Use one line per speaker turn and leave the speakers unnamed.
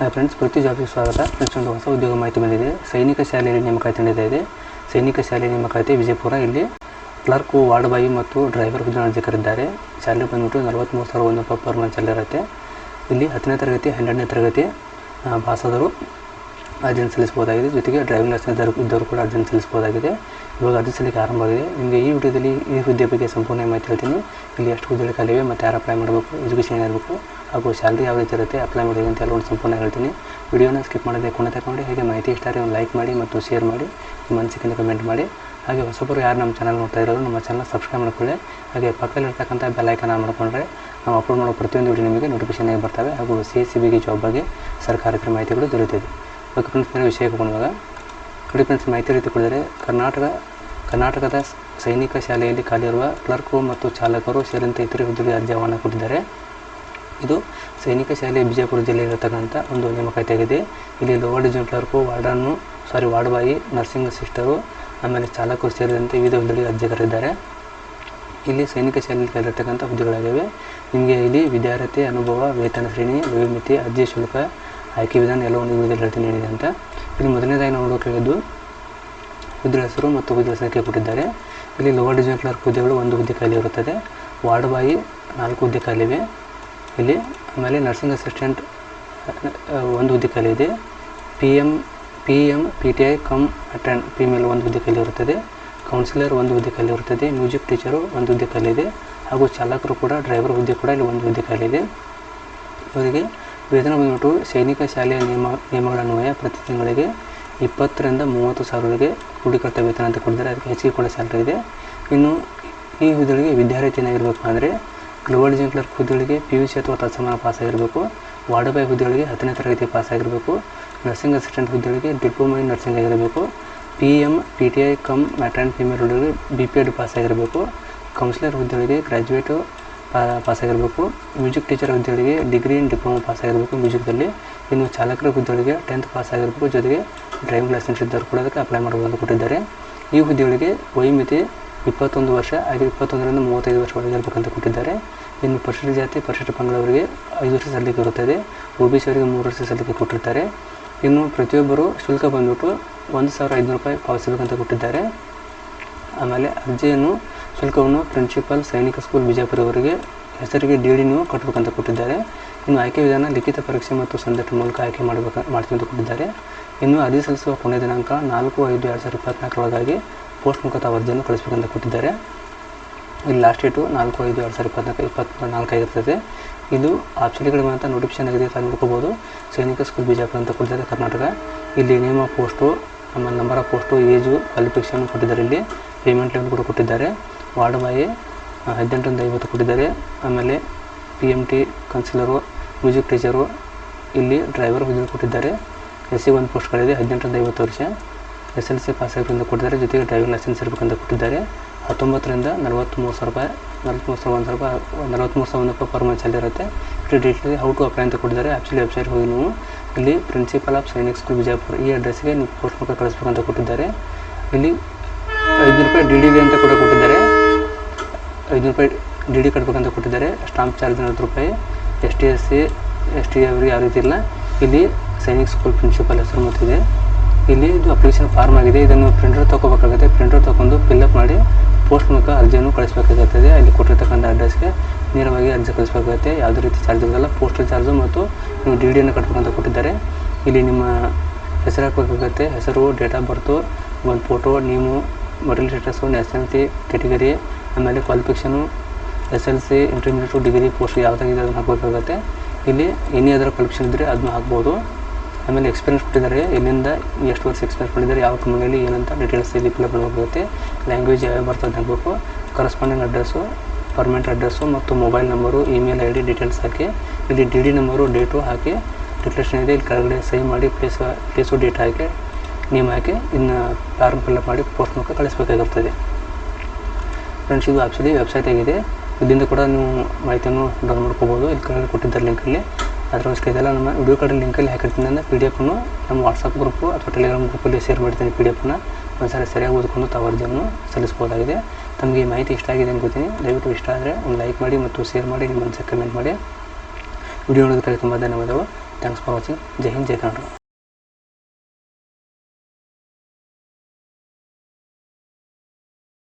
Hi friends ಪ್ರತಿ ಜಾಬ್ಗೆ ಸ್ವಾಗತ. Friends ಒಂದು ಹೊಸ ಉದ್ಯೋಗ ಮಾಹಿತಿ ಬಂದಿದೆ. ಸೈನಿಕ ಶಾಲೆಯಲ್ಲಿ ನೇಮಕಾತಿ ನಡೆದಿದೆ ಇದೆ. ಸೈನಿಕ ಶಾಲೆ ನೇಮಕಾತಿ ವಿಜಯಪುರ. ಇಲ್ಲಿ ಕ್ಲರ್ಕು ವಾರ್ಡ್ ಬಾಯಿ ಮತ್ತು ಡ್ರೈವರ್ ಹುದ್ದೆ ನಡೆಸಿಕರಿದ್ದಾರೆ ಶಾಲೆ ಬಂದುಬಿಟ್ಟು ನಲವತ್ತ್ಮೂರು ಸಾವಿರ ಒಂದು ಪರ್ ಮಂತ್ ಇರುತ್ತೆ. ಇಲ್ಲಿ ಹತ್ತನೇ ತರಗತಿ ಹನ್ನೆರಡನೇ ತರಗತಿ ಆ, ಪಾಸಾದವರು ಅರ್ಜಿಯನ್ನು ಸಲ್ಲಿಸಬಹುದಾಗಿದೆ. ಜೊತೆಗೆ ಡ್ರೈವಿಂಗ್ ಲೈಸೆನ್ಸ್ ಇದ್ದವರು ಕೂಡ ಅರ್ಜಿಯನ್ನು ಸಲ್ಲಿಸಬಹುದಾಗಿದೆ. ಇವಾಗ ಅರ್ಜಿ ಸಲ್ಲಿಕೆ ಆರಂಭವಾಗಿದೆ. ನಿಮಗೆ ಈ ವಿಡಿಯೋದಲ್ಲಿ ಈ ಹುದ್ದೆ ಬಗ್ಗೆ ಸಂಪೂರ್ಣ ಮಾಹಿತಿ ಹೇಳ್ತೀನಿ. ಇಲ್ಲಿ ಎಷ್ಟು ಹುದ್ದೆಗಳು ಖಾಲಿವೆ ಮತ್ತು ಯಾರು ಅಪ್ಲೈ ಮಾಡಬೇಕು? ಎಜುಕೇಷನ್ ಏನಿರಬೇಕು ಹಾಗೂ ಸ್ಯಾಲ್ರಿ ಯಾವ ರೀತಿ ಇರುತ್ತೆ? ಅಪ್ಲೈ ಮಾಡಿ ಅಂತ ಎಲ್ಲ ಒಂದು ಸಂಪೂರ್ಣ ಹೇಳ್ತೀನಿ. ವಿಡಿಯೋನ ಸ್ಕಿಪ್ ಮಾಡದೆ ಕೊನೆ ತಗೊಂಡು ಹಾಗೆ ಮಾಹಿತಿ ಇಷ್ಟ ಆದರೆ ಒಂದು ಲೈಕ್ ಮಾಡಿ ಮತ್ತು ಶೇರ್ ಮಾಡಿ. ನಿಮ್ಮ ಕಮೆಂಟ್ ಮಾಡಿ. ಹಾಗೆ ಹೊಸಬರು ಯಾರು ನಮ್ಮ ಚಾನಲ್ ನೋಡ್ತಾ ಇರೋರು, ನಮ್ಮ ಚಾನಲ್ ಸಬ್ಸ್ಕ್ರೈಬ್ ಮಾಡ್ಕೊಳ್ಳಿ. ಹಾಗೆ ಪಕ್ಕದಲ್ಲಿರ್ತಕ್ಕಂಥ ಬೆಲ್ಲೈಕನ್ ಮಾಡ್ಕೊಂಡ್ರೆ ನಾವು ಅಪ್ಲೋಡ್ ಮಾಡೋ ಪ್ರತಿಯೊಂದು ವಿಡಿಯೋ ನಿಮಗೆ ನೋಟಿಫಿಕೇಶನ್ ಆಗಿ ಬರ್ತವೆ. ಹಾಗೂ ಸಿ ಎಸ್ ಸಿ ಬಿಗೆ ಜಾಬ್ ಬಗ್ಗೆ ಸರ್ಕಾರಕ್ಕೆ ಮಾಹಿತಿಗಳು ದೊರೆಯುತ್ತದೆ ಓಕೆ ಫ್ರೆಂಡ್ಸ್ ವಿಷಯಕ್ಕೆ ಬಂದಾಗ ನೋಡಿ ಫ್ರೆಂಡ್ಸ್ ಮಾಹಿತಿ ಕರ್ನಾಟಕ, ಕರ್ನಾಟಕದ ಸೈನಿಕ ಶಾಲೆಯಲ್ಲಿ ಖಾಲಿಯಿರುವ ಕ್ಲರ್ಕು ಮತ್ತು ಚಾಲಕರು ಸೇರಿದಂತೆ ಇತರೆ ಹುದ್ದೆಗೆ ಅರ್ಜಿ ಆಹ್ವಾನ ಕೊಟ್ಟಿದ್ದಾರೆ. ಇದು ಸೈನಿಕ ಶಾಲೆ ಬಿಜಾಪುರ ಜಿಲ್ಲೆಯಲ್ಲಿರತಕ್ಕಂಥ ಒಂದು ನೇಮಕಾತಿಯಾಗಿದೆ. ಇಲ್ಲಿ lower division clerk, warden, sorry ward boy nursing sister ಆಮೇಲೆ ಚಾಲಕರು ಸೇರಿದಂತೆ ವಿವಿಧ ಹುದ್ದೆಗಳಿಗೆ ಅರ್ಜಿ ಇಲ್ಲಿ ಸೈನಿಕ ಶಾಲೆಯಲ್ಲಿ ಕರೆದಿರ್ತಕ್ಕಂಥ ಹುದ್ದೆಗಳಾಗಿವೆ. ನಿಮಗೆ ಇಲ್ಲಿ ವಿದ್ಯಾರ್ಥಿ ಅನುಭವ, ವೇತನ ಶ್ರೇಣಿ, ವಯೋಮಿತಿ, ಅರ್ಜಿ ಶುಲ್ಕ ಆಯ್ಕೆ ವಿಧಾನ ಒಂದು ವಿಡಿಯೋದಲ್ಲಿ ಹೇಳ್ತೀನಿ ಹೇಳಿದೆ ಅಂತ. ಇಲ್ಲಿ ಮೊದಲನೇದಾಗಿ ನಾವು ಕೇಳಿದ್ದು ಹುದ್ದೆ ಹೆಸರು ಮತ್ತು ಹುದ್ದೆ ಸಂಖ್ಯೆ ಕೊಟ್ಟಿದ್ದಾರೆ. ಇಲ್ಲಿ ಲೋವರ್ ಡಿವಿಷನ್ ಕ್ಲರ್ಕ್ ಹುದ್ದೆಗಳು ಒಂದು ಹುದ್ದೆ ಖಾಲಿ ಇರುತ್ತದೆ. ವಾರ್ಡ್ ಬಾಯಿ ನಾಲ್ಕು ಹುದ್ದೆ ಖಾಲಿವೆ ಇಲ್ಲಿ ಆಮೇಲೆ ನರ್ಸಿಂಗ್ ಅಸಿಸ್ಟೆಂಟ್ ಒಂದು ಹುದ್ದೆ ಖಾಲಿ ಇದೆ. P M P M P T I cum attend P ಮೇಲೆ ಒಂದು ಹುದ್ದೆ ಖಾಲಿ ಇರುತ್ತದೆ. ಕೌನ್ಸಿಲರ್ ಒಂದು ಹುದ್ದೆ ಖಾಲಿ ಇರುತ್ತದೆ. ಮ್ಯೂಸಿಕ್ ಟೀಚರು ಒಂದು ಹುದ್ದೆ ಖಾಲಿ ಇದೆ. ಹಾಗೂ ಚಾಲಕರು ಕೂಡ ಡ್ರೈವರ್ ಹುದ್ದೆ ಕೂಡ ಇಲ್ಲಿ ಒಂದು ಹುದ್ದೆ ಖಾಲಿ ಇದೆ. ಇವರಿಗೆ ವೇತನ ಬಂದ್ಬಿಟ್ಟು ಸೈನಿಕ ಶಾಲೆಯ ನಿಯಮ, ನಿಯಮಗಳನ್ವಯ ಪ್ರತಿ ತಿಂಗಳಿಗೆ ಇಪ್ಪತ್ತರಿಂದ ಮೂವತ್ತು ಸಾವಿರವರೆಗೆ ಕ್ರೋಢೀಕೃತ ವೇತನ ಅಂತ ಕೊಡ್ತಾರೆ. ಅದಕ್ಕೆ ಹೆಚ್ಚಿಗೆ ಕೂಡ ಸ್ಯಾಲ್ರಿ ಇದೆ. ಇನ್ನು ಈ ಹುದ್ದೆಗಳಿಗೆ ವಿದ್ಯಾರ್ಥಿ ಏನಾಗಿರಬೇಕು ಅಂದರೆ ಗ್ಲೋಬಲ್ ಡಿವಿಷನ್ ಕ್ಲರ್ಕ್ ಹುದ್ದೆಗಳಿಗೆ ಪಿ ಯು ಸಿ ಅಥವಾ ತತ್ಸಮಾನ ಪಾಸ್ ಆಗಿರಬೇಕು ವಾರ್ಡ್ ಬಾಯ್ ಹುದ್ದೆಗಳಿಗೆ ಹತ್ತನೇ ತರಗತಿ ಪಾಸ್ ಆಗಿರಬೇಕು ನರ್ಸಿಂಗ್ ಅಸಿಸ್ಟೆಂಟ್ ಹುದ್ದೆಗಳಿಗೆ ಡಿಪ್ಲೊಮಾ ಇನ್ ನರ್ಸಿಂಗ್ ಆಗಿರಬೇಕು. P M P T I cum matron and female ಹುದ್ದೆಗಳಿಗೆ ಬಿ ಪಿ ಎಡ್ ಪಾಸ್ ಆಗಿರಬೇಕು ಕೌನ್ಸಿಲರ್ ಹುದ್ದೆಗಳಿಗೆ ಗ್ರ್ಯಾಜುಯೇಟು ಪಾಸ್ ಆಗಿರಬೇಕು ಮ್ಯೂಸಿಕ್ ಟೀಚರ್ ಹುದ್ದೆಗಳಿಗೆ ಡಿಗ್ರಿ ಇನ್ ಡಿಪ್ಲೊಮಾ ಪಾಸ್ ಆಗಿರಬೇಕು ಮ್ಯೂಸಿಕ್ದಲ್ಲಿ. ಇನ್ನು ಚಾಲಕರ ಹುದ್ದೆಗಳಿಗೆ ಟೆಂತ್ ಪಾಸ್ ಆಗಿರಬೇಕು ಜೊತೆಗೆ ಡ್ರೈವಿಂಗ್ ಲೈಸೆನ್ಸ್ ಇದ್ದವರು ಕೂಡ ಅದಕ್ಕೆ ಅಪ್ಲೈ ಮಾಡಬಹುದು ಕೊಟ್ಟಿದ್ದಾರೆ. ಈ ಹುದ್ದೆಗಳಿಗೆ ವಯೋಮಿತಿ ಇಪ್ಪತ್ತೊಂದು ವರ್ಷ ಹಾಗೆ ಇಪ್ಪತ್ತೊಂದರಿಂದ ಮೂವತ್ತೈದು ವರ್ಷ ಒಳಗೆ ಇರಬೇಕಂತ ಕೊಟ್ಟಿದ್ದಾರೆ. ಇನ್ನು ಪರಿಶಿಷ್ಟ ಜಾತಿ ಪರಿಶಿಷ್ಟ ಪಂಗಡವರಿಗೆ ಐದು ವರ್ಷ ಸಲ್ಲಿಕೆ ಇರುತ್ತದೆ ಒ ಬಿ ಸಿ ಅವರಿಗೆ ಮೂರು ವರ್ಷ ಸಲ್ಲಿಕೆ ಕೊಟ್ಟಿರ್ತಾರೆ. ಇನ್ನು ಪ್ರತಿಯೊಬ್ಬರು ಶುಲ್ಕ ಬಂದ್ಬಿಟ್ಟು ಒಂದು ಸಾವಿರ ಐದುನೂರು ರೂಪಾಯಿ ಪಾವತಿಸಬೇಕಂತ ಕೊಟ್ಟಿದ್ದಾರೆ. ಆಮೇಲೆ ಅರ್ಜಿಯನ್ನು ಶುಲ್ಕವನ್ನು ಪ್ರಿನ್ಸಿಪಲ್ ಸೈನಿಕ ಸ್ಕೂಲ್ ಬಿಜಾಪುರವರಿಗೆ ಹೆಸರಿಗೆ ಡಿ ಡಿ ನೀವು ಕಟ್ಟಬೇಕಂತ ಕೊಟ್ಟಿದ್ದಾರೆ. ಇನ್ನು ಆಯ್ಕೆ ವಿಧಾನ ಲಿಖಿತ ಪರೀಕ್ಷೆ ಮತ್ತು ಸಂದರ್ಭ ಮೂಲಕ ಆಯ್ಕೆ ಮಾಡಬೇಕ, ಮಾಡ್ತೀನಿ ಅಂತ ಕೊಟ್ಟಿದ್ದಾರೆ. ಇನ್ನು ಅರ್ಜಿ ಸಲ್ಲಿಸುವ ಕೊನೆ ದಿನಾಂಕ ನಾಲ್ಕು ಐದು ಎರಡು ಸಾವಿರದ ಇಪ್ಪತ್ನಾಲ್ಕರೊಳಗಾಗಿ ಪೋಸ್ಟ್ ಮುಖಾಂತರ ಅರ್ಜಿಯನ್ನು ಕಳಿಸಬೇಕಂತ ಕೊಟ್ಟಿದ್ದಾರೆ. ಇಲ್ಲಿ ಲಾಸ್ಟ್ ಡೇಟು ನಾಲ್ಕು ಐದು ಎರಡು ಸಾವಿರದ ಇಪ್ಪತ್ನಾಲ್ಕು ಇಪ್ಪತ್ನಾಲ್ಕು ಆಗಿರ್ತದೆ. ಇದು ಆಪ್ಷನ್ಗಳಿಗೆ ಅಂತ ನೋಟಿಫಿಕೇಶನ್ ಆಗಿದೆ ಅಂತ ನೋಡ್ಕೋಬೋದು. ಸೈನಿಕ ಸ್ಕೂಲ್ ಬಿಜಾಪುರ ಅಂತ ಕೊಟ್ಟಿದ್ದಾರೆ ಕರ್ನಾಟಕ. ಇಲ್ಲಿ ನೇಮ ಪೋಸ್ಟು ಆಮೇಲೆ number of post age qualification ಕೊಟ್ಟಿದ್ದಾರೆ ಇಲ್ಲಿ. ಪೇಮೆಂಟ್ ಲೆವೆಲ್ ಕೂಡ ಕೊಟ್ಟಿದ್ದಾರೆ. ವಾರ್ಡ್ ಬಾಯಿ ಹದಿನೆಂಟರಿಂದ ಐವತ್ತು ಕೊಟ್ಟಿದ್ದಾರೆ. ಆಮೇಲೆ P M T counsellor music teacher ಇಲ್ಲಿ ಡ್ರೈವರ್ ಹುದ್ದೆ ಕೊಟ್ಟಿದ್ದಾರೆ. ಎಸ್ ಸಿ ಒಂದು ಪೋಸ್ಟ್ಗಳಿದೆ ಹದಿನೆಂಟರಿಂದ ಐವತ್ತು ವರ್ಷ. ಎಸ್ ಎಲ್ ಸಿ ಪಾಸ್ ಆಗಿರೋದ್ರಿಂದ ಕೊಟ್ಟಿದ್ದಾರೆ. ಜೊತೆಗೆ ಡ್ರೈವಿಂಗ್ ಲೈಸೆನ್ಸ್ ಇರಬೇಕಂತ ಕೊಟ್ಟಿದ್ದಾರೆ. ಹತ್ತೊಂಬತ್ತರಿಂದ ನಲವತ್ತ್ಮೂರು ಸಾವಿರ ರೂಪಾಯಿ ನಲವತ್ತ್ಮೂರು ಸಾವಿರ ಒಂದು ಸಾವಿರ ರೂಪಾಯಿ ನಲವತ್ತ್ಮೂರು ಸಾವಿರ ರೂಪಾಯಿ ಪರ್ ಮಂತ್ ಇರುತ್ತೆ. ಇಲ್ಲಿ ಡೀಟೇಲ್ ಹೌ ಟು ಅಪ್ಲೈ ಅಂತ ಕೊಟ್ಟಿದ್ದಾರೆ. ಆ್ಯಕ್ಚುಲಿ ವೆಬ್ಸೈಟ್ ಹೋಗಿ ನೀವು. ಇಲ್ಲಿ principal of Sainik school Bijapur ಈ ಅಡ್ರೆಸ್ಗೆ ನೀವು ಪೋಸ್ಟ್ ಮುಖ ಕಳಿಸ್ಬೇಕಂತ ಕೊಟ್ಟಿದ್ದಾರೆ. ಇಲ್ಲಿ ಐದು ರೂಪಾಯಿ ಡಿ ಡಿ ಅಂತ ಕೂಡ ಕೊಟ್ಟಿದ್ದಾರೆ. ಐದುನೂರು ರೂಪಾಯಿ ಡಿ ಡಿ ಕಟ್ಬೇಕಂತ ಕೊಟ್ಟಿದ್ದಾರೆ. ಸ್ಟಾಂಪ್ ಚಾರ್ಜ್ ನಲ್ವತ್ತು ರೂಪಾಯಿ. S T S C, S T ಅವರಿಗೆ ಯಾವ ರೀತಿ ಇಲ್ಲ ಇಲ್ಲಿ ಸೈನಿಕ್ ಸ್ಕೂಲ್ ಪ್ರಿನ್ಸಿಪಲ್ ಹೆಸರು ಮತ್ತಿದೆ. ಇಲ್ಲಿ ಇದು ಅಪ್ಲಿಕೇಶನ್ ಫಾರ್ಮ್ ಆಗಿದೆ. ಇದನ್ನು ಪ್ರಿಂಟರ್ ತೊಗೋಬೇಕಾಗುತ್ತೆ. ಪ್ರಿಂಟರ್ ತೊಗೊಂಡು ಫಿಲ್ಅಪ್ ಮಾಡಿ ಪೋಸ್ಟ್ ಮೂಲಕ ಅರ್ಜಿಯನ್ನು ಕಳಿಸಬೇಕಾಗುತ್ತದೆ ಅಲ್ಲಿ ಕೊಟ್ಟಿರ್ತಕ್ಕಂಥ ಅಡ್ರೆಸ್ಗೆ ನೇರವಾಗಿ ಅರ್ಜಿ ಕಳಿಸಬೇಕಾಗುತ್ತೆ. ಯಾವುದೇ ರೀತಿ ಚಾರ್ಜ್ ಇರೋಲ್ಲ ಪೋಸ್ಟಲ್ ಚಾರ್ಜು ಮತ್ತು ನೀವು ಡಿ ಡಿಯನ್ನು ಕಟ್ಟಬೇಕಂತ ಕೊಟ್ಟಿದ್ದಾರೆ. ಇಲ್ಲಿ ನಿಮ್ಮ ಹೆಸರು ಹಾಕಬೇಕಾಗುತ್ತೆ. ಹೆಸರು ಡೇಟ್ ಆಫ್ ಬರ್ತು ಒಂದು ಫೋಟೋ ನೀವು ಮೊಡಲ್ ಸ್ಟೇಟಸ್ಸು ನ್ಯಾಷನಾಲಿಟಿ ಕೆಟಗರಿ ಆಮೇಲೆ qualification S L C intermediate degree post ಯಾವುದಾಗಿದೆ ಅದನ್ನು ಹಾಕಬೇಕಾಗುತ್ತೆ. ಇಲ್ಲಿ ಎನಿ ಅದರ ಕ್ವಾಲಿಫಿಕೇಷನ್ ಇದ್ದರೆ ಅದನ್ನು ಹಾಕ್ಬೋದು. ಆಮೇಲೆ ಎಕ್ಸ್ಪೀರಿಯನ್ಸ್ ಕೊಟ್ಟಿದ್ದಾರೆ, ಎಲ್ಲಿಂದ, ಎಷ್ಟು ವರ್ಷ ಎಕ್ಸ್ಪೀರಿಯನ್ಸ್ ಮಾಡಿದ್ದಾರೆ, ಯಾವ ಕಂಪನಿಯಲ್ಲಿ ಏನಂತ ಡೀಟೇಲ್ಸ್ ಇಲ್ಲಿ ಫಿಲ್ಅಪ್ ಮಾಡಬೇಕಾಗುತ್ತೆ. ಲ್ಯಾಂಗ್ವೇಜ್ ಯಾವ ಬರ್ತದೆ ಹಾಕಬೇಕು ಕರೆಸ್ಪಾಂಡಿಂಗ್ ಅಡ್ರೆಸ್ಸು ಪರ್ಮನೆಂಟ್ ಅಡ್ರೆಸ್ಸು ಮತ್ತು mobile number email I D details ಹಾಕಿ, ಇಲ್ಲಿ ಡಿ ಡಿ ನಂಬರು ಡೇಟು ಹಾಕಿ ಡಿಕ್ಲೇಷನ್ ಇದೆ. ಇಲ್ಲಿ ಕೆಳಗಡೆ ಸಹಿ ಮಾಡಿ ಪ್ಲೇಸ್ ಪ್ಲೇಸು ಡೇಟ್ ಹಾಕಿ ನೇಮ್ ಹಾಕಿ, ಇನ್ನು ಫಾರ್ಮ್ ಫಿಲ್ಅಪ್ ಮಾಡಿ ಪೋಸ್ಟ್ ಮೂಲಕ ಕಳಿಸಬೇಕಾಗಿರ್ತದೆ. ಫ್ರೆಂಡ್ಸ್ ಇದು ಆ್ಯಕ್ಚುಲಿ ವೆಬ್ಸೈಟ್ ಆಗಿದೆ. ಇದರಿಂದ ಕೂಡ ನೀವು ಮಾಹಿತಿಯನ್ನು ಡೌನ್ಲೋಡ್ ಮಾಡ್ಕೋಬೋದು. ಇಲ್ಲಿ ಕೆಳಗಡೆ ಕೊಟ್ಟಿದ್ದಾರೆ ಲಿಂಕಲ್ಲಿ ಅದರ ಇದೆಲ್ಲ ನಮ್ಮ ವಿಡಿಯೋ ಕಡೆ ಲಿಂಕಲ್ಲಿ ಹಾಕಿರ್ತೀನಿ. ಅಂದರೆ ಪಿ ಡಿ ಎಫನ್ನು ನಮ್ಮ ವಾಟ್ಸಪ್ ಗ್ರೂಪು ಅಥವಾ ಟೆಲಿಗ್ರಾಮ್ ಗ್ರೂಪಲ್ಲಿ ಶೇರ್ ಮಾಡ್ತೀನಿ ಪಿ ಡಿ ಎಫ್ನ ಒಂದು ಸಾರಿ ಸರಿಯಾಗಿ ಓದ್ಕೊಂಡು ತಾವು ಅರ್ಜಿಯನ್ನು ಸಲ್ಲಿಸ್ಬೋದಾಗಿದೆ. ತಮಗೆ ಈ ಮಾಹಿತಿ ಇಷ್ಟ ಆಗಿದೆ ಅನ್ಕೋತೀನಿ ದಯವಿಟ್ಟು ಇಷ್ಟ ಆದರೆ ಒಂದು ಲೈಕ್ ಮಾಡಿ ಮತ್ತು ಶೇರ್ ಮಾಡಿ, ನಿಮ್ಮ ಮನಸ್ಸಿಗೆ ಕಮೆಂಟ್ ಮಾಡಿ. ವಿಡಿಯೋ ನೋಡೋದಕ್ಕಾಗಿ ತುಂಬ ಧನ್ಯವಾದಗಳು. ಥ್ಯಾಂಕ್ಸ್ ಫಾರ್ ವಾಚಿಂಗ್ ಜೈ ಹಿಂದ್, ಜೈ ಕನ್ನಡ.